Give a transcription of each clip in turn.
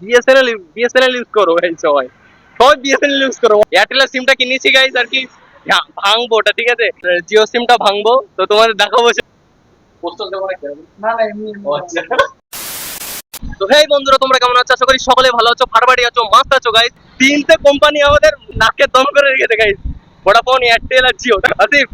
BSNL BSNL use করো সবাই। সবাই বিএসএনএল ইউজ করো। এয়ারটেলের সিমটা কিনেছি গাইস আর কি ভাঙবো ওটা ঠিক আছে? জিও সিমটা ভাঙবো তো তোমাদের দেখাবো দেবো না না এমনি আচ্ছা। তো হেই বন্ধুরা তোমরা কেমন আছো? আশা করি সকলে ভালো আছো ফারবাড়ি আছো মাস্ত আছো গাইস তিনটে কোম্পানি আমাদের নাকে দম করে রেখেছে গাইস ভোডাফোন এয়ারটেল আর জিও আসিফ?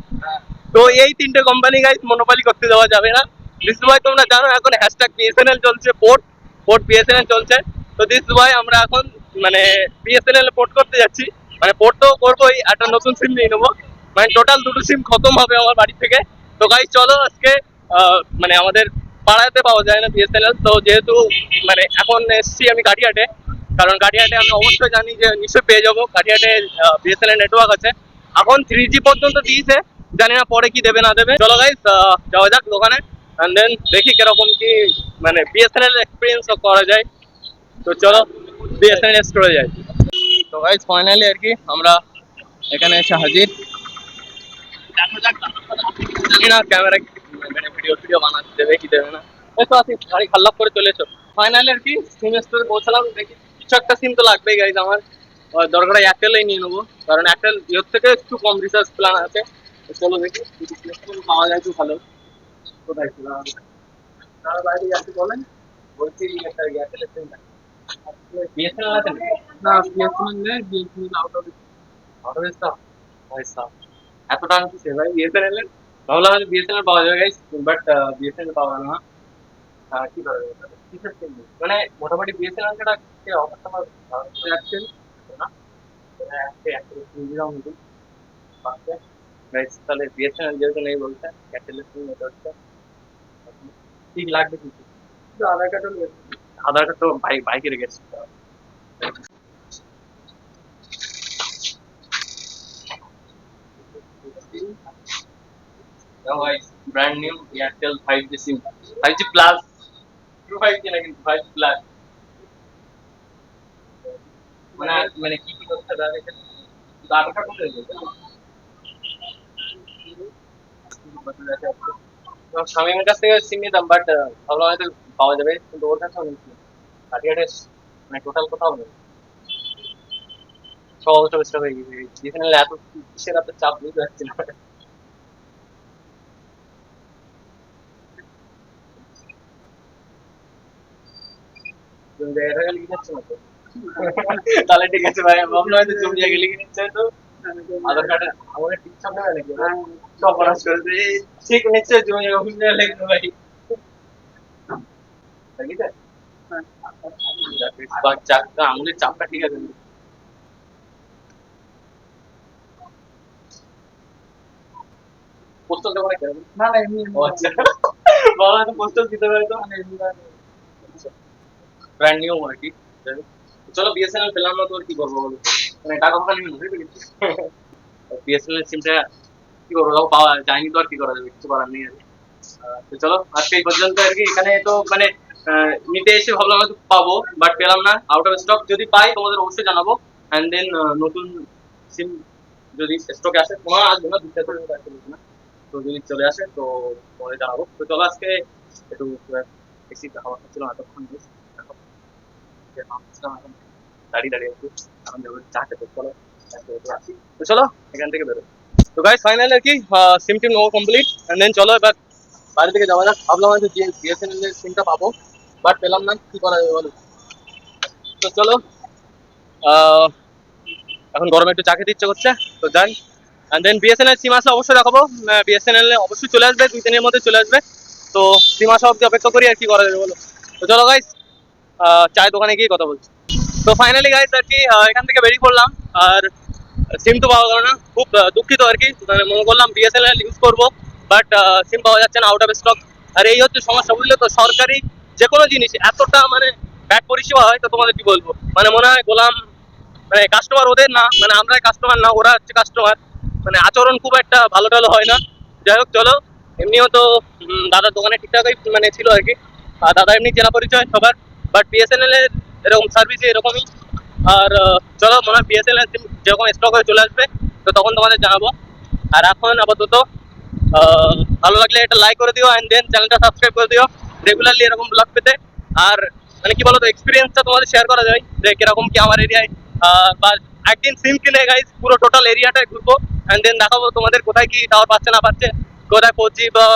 তো এই তিনটে কোম্পানি গাইস মনোপালি করতে দেওয়া যাবে না। দিস ভাই তোমরা জানো এখন হ্যাশট্যাগ বিএসএনএল চলছে পোর্ট পোর্ট বিএসএনএল চলছে। তো দিস ভাই আমরা এখন মানে বিএসএনএল পোর্ট করতে যাচ্ছি। মানে পোর্ট তো করবোই, একটা নতুন সিম নিয়ে নেব। মানে টোটাল দুটো সিম খতম হবে আমার বাড়ি থেকে। তো গাই চলো আজকে মানে আমাদের পাড়াতে পাওয়া যায় না বিএসএনএল তো যেহেতু মানে এখন এসছি আমি গাড়িয়াটে। কারণ গাড়িয়াটে আমি অবশ্যই জানি যে নিশ্চয়ই পেয়ে যাব। গাড়িয়াটে বিএসএনএল নেটওয়ার্ক আছে। এখন থ্রি জি পর্যন্ত দিয়েছে। জানি না পরে কি দেবে, না দেবে। চলো গাইস যাওয়া যাক দোকানে। অ্যান্ড দেন দেখি কীরকম কি মানে বিএসএনএল এক্সপিরিয়েন্স করা যায়। তো চলো বিএসএনএল স্টোরে যাই। তো গাইস ফাইনালি আর কি আমরা এখানে এসে হাজির। জানি না ক্যামেরা মানে ভিডিও ভিডিও বানাতে দেবে কি দেবে না। এই তো আছি গাড়ি খাল্লাপ করে চলেছো ফাইনালি আর কি সিম স্টোরে পৌঁছালাম। দেখি কিছু একটা সিম তো লাগবেই গাইজ আমার। দরকার এয়ারটেলই নিয়ে নেব। কারণ এয়ারটেল ইয়োর থেকে একটু কম রিচার্জ প্ল্যান আছে। চলো দেখি পাওয়া যায় একটু ভালো। কোথায় ছিল? তার বাইরে যাচ্ছি বলেন। বলছি একটা এয়ারটেলের সিম বিএসএনএল আছে নাকি? না বিএসএনএল নেই বিএসএনএল আউট অফ আরও বেশটা পয়সা এত টাকা কিসে ভাই বিএসএনএল এর ভাবলাম হয়তো বিএসএনএল পাওয়া যাবে গাইস বাট বিএসএনএল পাওয়া গেল না আহ, কি করে কিসের সিম মানে মোটামুটি বিএসএনএল ছাড়া কে অফারটা পাবে যাচ্ছে না একটা একটা সিম দিলাম নতুন পাচ্ছে গাইস তাহলে বিএসএনএল যেহেতু নেই বলছে এয়ারটেলের সিম এটা হচ্ছে ঠিক লাগবে কিছু আধার কার্ডও নিয়ে আধার কার্ড তো বাইক বাইকে রেখেছি Now guys, brand new Airtel 5G SIM. 5G plus. True 5G না কিন্তু 5G plus. মানে মানে কি কি করতে হবে আগে থেকে? শুধু আধার কার্ড কোথায় দেবে? তো স্বামীর কাছ থেকে সিম নিতাম বাট ভাবলাম হয়তো পাওয়া যাবে কিন্তু ওর কাছেও নেই কাটিয়াটে মানে টোটাল কোথাও নেই সব অবস্থা বেস্ট হয়ে গেছে যেখানে এত কিসের এত চাপ বুঝতে পারছি না তুমি জায়গাটা গেলে লিখে যাচ্ছে না তো তাহলে ঠিক আছে ভাই ভাবলাম আঙুলের চাপটা ঠিক আছে। পোস্টাল দেবো না কেন না না এমনি ও আচ্ছা। বাবা তো পোস্টাল দিতে পারে তো? ব্র্যান্ড নিউ আর কি চলো বিএসএনএল পেলাম না তো আর কি করব বলো? মানে টাকা ফাঁকা নিয়ে বুঝতে পেরেছি। বিএসএনএল সিমটা কি করব? তাও পাওয়া যায়নি তো আর কি করা যাবে? কিছু করার নেই আর কি। আহ, তো চলো আজকে এই পর্যন্ত আর কি। এখানে তো মানে আহ, নিতে এসে ভাবলাম হয়তো পাবো বাট পেলাম না আউট অফ স্টক যদি পাই তোমাদের অবশ্যই জানাব অ্যান্ড দেন নতুন সিম যদি স্টকে আসে, তোমার আসবে না দুটো করে আসবে না, তো যদি চলে আসে, তো তোমাদের জানাব। তো চলো আজকে একটু বেশি খাওয়া খাচ্ছিল না এতক্ষণ দাঁড়িয়ে দাঁড়িয়ে একটু যাব, চা খেতে, চলো। তো চলো, এখান থেকে বেরো তো গাইস ফাইনাল আর কি সিম টিম নেব কমপ্লিট অ্যান্ড দেন চলো এবার বাড়ি থেকে যাওয়া যাক। ভাবলাম হয়তো বিএসএনএল এর সিমটা পাবো। বাট পেলাম না, কি করা যাবে বলো? তো চলো এখন গরমে একটু চা খেতে ইচ্ছে করছে, তো যাই। অ্যান্ড দেন বিএসএনএল সিম আসে অবশ্যই দেখাবো। বিএসএনএল অবশ্যই চলে আসবে, দুই দিনের মধ্যে চলে আসবে। তো সিম আসা অব্দি অপেক্ষা করি আর কি করা যাবে বলো। তো চলো গাইস চায়ের দোকানে গিয়ে কথা বলছি। তো ফাইনালি গাইস আর কি এখান থেকে বেরিয়ে পড়লাম। আর সিম তো পাওয়া গেল না, খুব দুঃখিত আর কি। মনে করলাম বিএসএনএল ইউজ করব বাট সিম পাওয়া যাচ্ছে না আউট অফ স্টক আর এই হচ্ছে সমস্যা, বুঝলে তো? সরকারি যে কোনো জিনিস, এতটা মানে ব্যাড পরিষেবা হয়, তো তোমাদের কি বলব? মানে মনে হয় গোলাম মানে কাস্টমার ওদের না মানে আমরাই কাস্টমার না, ওরা হচ্ছে কাস্টমার মানে আচরণ খুব একটা ভালো টালো হয় না। যাই হোক, চলো। এমনিও তো দাদার দোকানে ঠিকঠাকই মানে ছিল আর কি। আর দাদা এমনি চেনা পরিচয় সবার বাট বিএসএনএল এর এরকম সার্ভিস এরকমই। আর চলো, মনে হয় বিএসএনএল যেরকম স্টক হয়ে চলে আসবে, তো তখন তোমাদের জানাব। আর এখন আপাতত ভালো লাগলে এটা লাইক করে দিও অ্যান্ড দেন চ্যানেলটা সাবস্ক্রাইব করে দিও। রেগুলারলি এরকম ব্লগ পেতে। আর মানে কি বলতো এক্সপিরিয়েন্সটা তোমাদের শেয়ার করা যায় যে কীরকম কি আমার এরিয়ায় বা একদিন সিম কিনে গাইজ পুরো টোটাল এরিয়াটাই ঘুরবো। অ্যান্ড দেন দেখাবো তোমাদের কোথায় কি টাওয়ার পাচ্ছে, না পাচ্ছে, কোথায় ফোর জি বা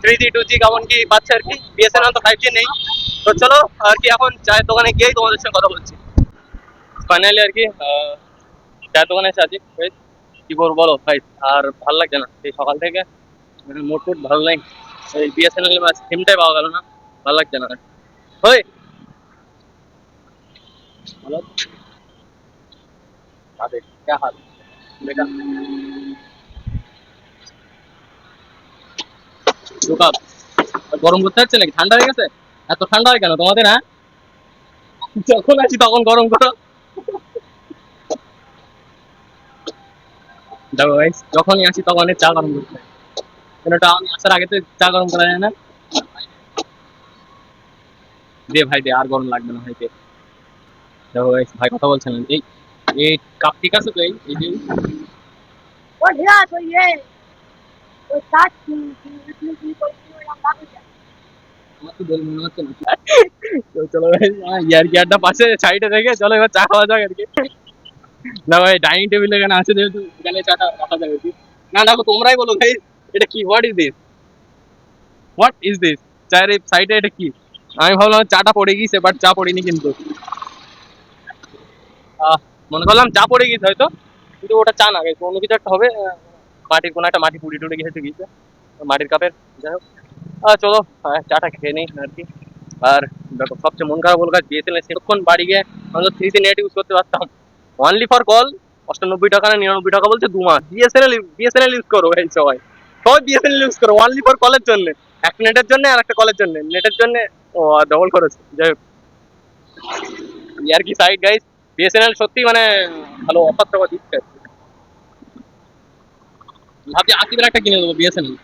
থ্রি জি টু জি কেমন কি পাচ্ছে আর কি। বিএসএনএল তো ফাইভ জি নেই। তো চলো, আর কি এখন চায়ের দোকানে গিয়েই তোমাদের সঙ্গে কথা বলছি। ফাইনালি আর কি চায়ের দোকানে এসে আছি। কি করব বলো, ভাই, আর ভালো লাগছে না? এই সকাল থেকে মোট মোট ভালো নাই। এই বিএসএনএল বা সিমটাই পাওয়া গেল না ভালো লাগছে না ওই ভালো আরে क्या हाल बेटा ঢোকা গরম করতে হচ্ছে নাকি ঠান্ডা হয়ে গেছে এত ঠান্ডা হয় কেন তোমাদের হ্যাঁ যখন আছি তখন গরম করো দেখো guys, যখনই আসি তখনই চা গরম করতে হয় কেন আমি আসার আগে তো চা গরম করা যায় না দে ভাই দে আর গরম লাগবে না ভাই দে দেখো guys, ভাই কথা বলছেন এই এই কাপ ঠিক আছে তো এই এই যে वो ढेरा तो ये वो सात इसमें की कोई ना बात है আমার তো বলে মনে হচ্ছে না তো চলো ভাই ইয়ার কি আড্ডা পাশে সাইডে থেকে চলো এবার চা খাওয়া যাক আর কি না ভাই ডাইনিং টেবিল এখানে আছে যেহেতু এখানে চাটা রাখা যাবে আর কি না দেখো তোমরাই বলো ভাই এটা কি what is this what is this চায়ের এই সাইডে এটা কি? আমি ভাবলাম চাটা পড়ে গিয়েছে বাট চা পড়েনি কিন্তু। মনে করলাম চা পড়ে গিয়েছে হয়তো, কিন্তু ওটা চা না অন্য কিছু একটা হবে। মাটির কোনো একটা মাটি পুড়ি টুড়ে গিয়েছে গিয়েছে। মাটির কাপের, যাই হোক। চলো চাটা খেয়ে নিই আর কি। আর দেখো, সবচেয়ে মন খারাপ হলো বিএসএনএল সেরকম বাড়ি গিয়ে অন্তত থ্রি জি নেট ইউজ করতে পারতাম। অনলি ফর কল অষ্টানব্বই টাকা না নিরানব্বই টাকা বলছে দু মাস। বিএসএনএল বিএসএনএল ইউজ করো এই সবাই। সবাই বিএসএনএল ইউজ করো অনলি ফর কলের জন্য। একটা নেটের জন্য আর একটা কলের জন্য। নেটের জন্য, ও ডবল খরচ যাই হোক। আর কি সাইড গাইস বিএসএনএল সত্যি মানে ভালো অফার টফার দিচ্ছে। ভাবছি আকিবের একটা কিনে দেবো বিএসএনএল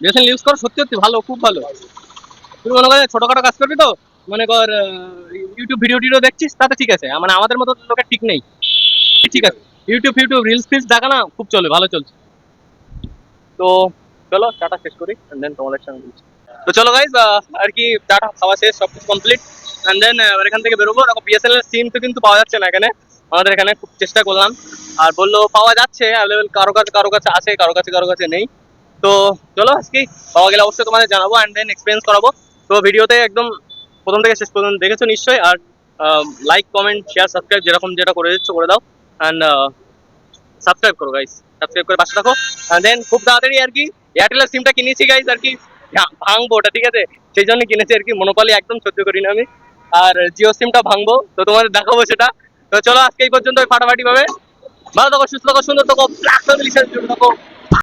বিএসএনএল ইউজ করো সত্যি সত্যি ভালো, খুব ভালো। তুই মনে কর ছোটখাটো কাজ করবি তো, মনে কর ইউটিউব ভিডিও টিডিও দেখছিস, তাতে ঠিক আছে। মানে আমাদের মতো লোকের ঠিক নেই। ঠিক আছে। ইউটিউব ফিউটিউব রিলস ফিলস দেখা না, খুব চলে, ভালো চলছে। তো চলো চাটা শেষ করি দেন তোমাদের সঙ্গে বলছি। তো চলো গাইজ আর কি চাটা খাওয়া শেষ, সব কিছু কমপ্লিট এন্ড দেন এখান থেকে বেরোবো। দেখো বিএসএনএল সিম তো কিন্তু পাওয়া যাচ্ছে না এখানে। আমাদের এখানে খুব চেষ্টা করলাম। আর বলল, পাওয়া যাচ্ছে অ্যাভেলেবেল কারও কাছে কারও কাছে আছে, কারও কাছে কারও কাছে নেই। তো চলো আজকে পাওয়া গেলে অবশ্যই তোমাদের জানাব অ্যান্ড দেন এক্সপিরিয়েন্স করাবো। তো ভিডিওতে একদম প্রথম থেকে শেষ পর্যন্ত দেখেছ নিশ্চয়ই। আর লাইক কমেন্ট শেয়ার সাবস্ক্রাইব যেরকম যেটা করে দিচ্ছ, করে দাও। অ্যান্ড সাবস্ক্রাইব করো গাইস সাবস্ক্রাইব করে পাশে থাকো। অ্যান্ড দেন খুব তাড়াতাড়ি আর কি এয়ারটেলের সিমটা কিনেছি গাইজ আর কি ভাঙবো ওটা, ঠিক আছে? সেই জন্য কিনেছি আর কি মনোপালি একদম সহ্য করি না আমি। আর জিও সিমটা ভাঙবো, তো তোমাদের দেখাবো সেটা। তো চলো, আজকে এই পর্যন্ত ফাটাফাটি ভাবে ভালো থাকো, সুস্থ থাকো, সুন্দর থাকো প্লাস থাকো।